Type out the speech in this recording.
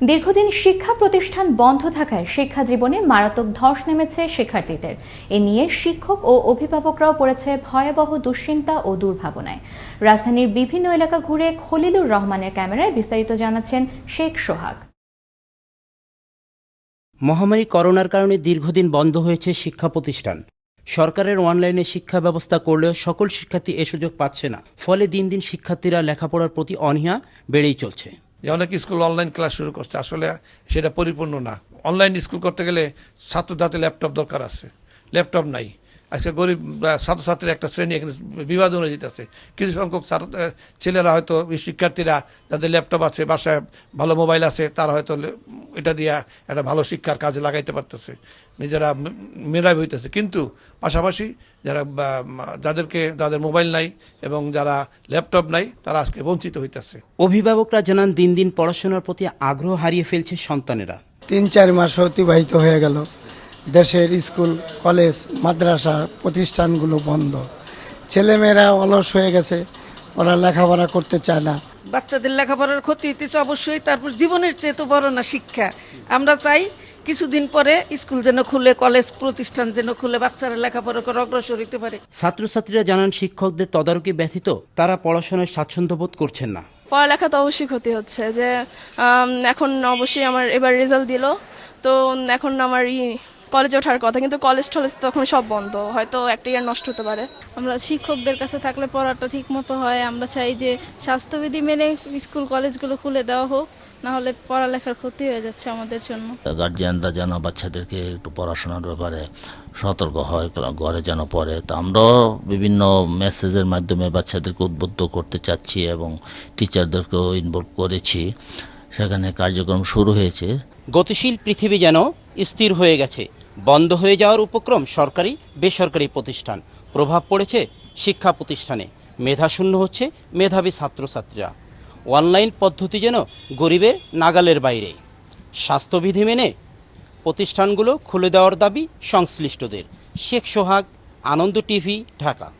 দীর্ঘদিন শিক্ষা প্রতিষ্ঠান বন্ধ থাকায় শিক্ষা জীবনে মারাত্মক ধস নেমেছে শিক্ষার্থীদের। এ নিয়ে শিক্ষক ও অভিভাবকরাও পড়েছে ভয়াবহ দুশ্চিন্তা ও দুর্ভাবনায়। রাজধানীর বিভিন্ন এলাকা ঘুরে খলিলুর রহমানের ক্যামেরায় বিস্তারিত জানাচ্ছেন শেখ সোহাগ। মহামারী করোনার কারণে দীর্ঘদিন বন্ধ হয়েছে শিক্ষা প্রতিষ্ঠান। সরকারের অনলাইনে শিক্ষা ব্যবস্থা করলেও সকল শিক্ষার্থী এ সুযোগ পাচ্ছে না। ফলে দিন দিন শিক্ষার্থীরা লেখাপড়ার প্রতি অনীহা বেড়েই চলছে। যে অনেক স্কুল অনলাইন ক্লাস শুরু করছে। আসলে সেটা পরিপূর্ণ না। অনলাইন স্কুল করতে গেলে ছাত্রদের হাতে ল্যাপটপ দরকার আছে। ল্যাপটপ নাই। আজকে গরিব ছাত্রছাত্রীর একটা শ্রেণি এখানে বিভাজন হয়ে যেতেছে। কিছু সংখ্যক ছেলেরা হয়তো শিক্ষার্থীরা যাদের ল্যাপটপ আছে, বাসায় ভালো মোবাইল আছে, তারা হয়তো এটা দিয়া একটা ভালো শিক্ষার কাজে লাগাইতে পারতেছে। নিজেরা মেধাবী হইতেছে। কিন্তু পাশাপাশি যারা যাদেরকে যাদের মোবাইল নাই এবং যারা ল্যাপটপ নাই তারা আজকে বঞ্চিত হইতেছে। অভিভাবকরা জানান দিন দিন পড়াশোনার প্রতি আগ্রহ হারিয়ে ফেলছে সন্তানেরা। তিন চার মাস অতিবাহিত হয়ে গেল। দেশের স্কুল কলেজ মাদ্রাসা প্রতিষ্ঠানগুলো বন্ধ। ছেলেমেয়েরা অলস হয়ে গেছে। ওরা লেখাপড়া করতে চায় না। বাচ্চাদের লেখাপড়ার ক্ষতি হইতেছে অবশ্যই তারপর জীবনের চেয়ে তো বড় না শিক্ষা। আমরা চাই কিছুদিন পরে স্কুল যেন খুলে কলেজ প্রতিষ্ঠান যেন খুলে বাচ্চারা লেখাপড়া করে অগ্রসর হইতে পারে। ছাত্রছাত্রীরা জানান শিক্ষকদের তদারকি ব্যথিত তারা পড়াশোনায় স্বাচ্ছন্দ্য বোধ করছেন না। পড়ালেখা তো অবশ্যই ক্ষতি হচ্ছে যে এখন অবশ্যই আমার এবার রেজাল্ট দিল তো এখন আমার ই কলেজে ওঠার কথা কিন্তু কলেজ টলেজ তো এখন সব বন্ধ। হয়তো একটা ইয়ার নষ্ট হতে পারে। আমরা শিক্ষকদের কাছে থাকলে পড়াটা ঠিক মতো হয়। আমরা চাই যে স্বাস্থ্যবিধি মেনে স্কুল কলেজগুলো খুলে দেওয়া হোক না হলে পড়ালেখার ক্ষতি হয়ে যাচ্ছে আমাদের জন্য। গার্জিয়ানরা যেন বাচ্চাদেরকে একটু পড়াশোনার ব্যাপারে সতর্ক হয় ঘরে যেন পড়ে। তো আমরাও বিভিন্ন মেসেজের মাধ্যমে বাচ্চাদেরকে উদ্বুদ্ধ করতে চাচ্ছি এবং টিচারদেরকেও ইনভলভ করেছি। সেখানে কার্যক্রম শুরু হয়েছে। গতিশীল পৃথিবী যেন স্থির হয়ে গেছে। বন্ধ হয়ে যাওয়ার উপক্রম সরকারি, বেসরকারি প্রতিষ্ঠান। প্রভাব পড়েছে শিক্ষা প্রতিষ্ঠানে। মেধাশূন্য হচ্ছে মেধাবী ছাত্রছাত্রীরা। অনলাইন পদ্ধতি যেন গরিবের নাগালের বাইরে। স্বাস্থ্যবিধি মেনে প্রতিষ্ঠানগুলো খুলে দেওয়ার দাবি সংশ্লিষ্টদের। শেখ সোহাগ, আনন্দ টিভি, ঢাকা।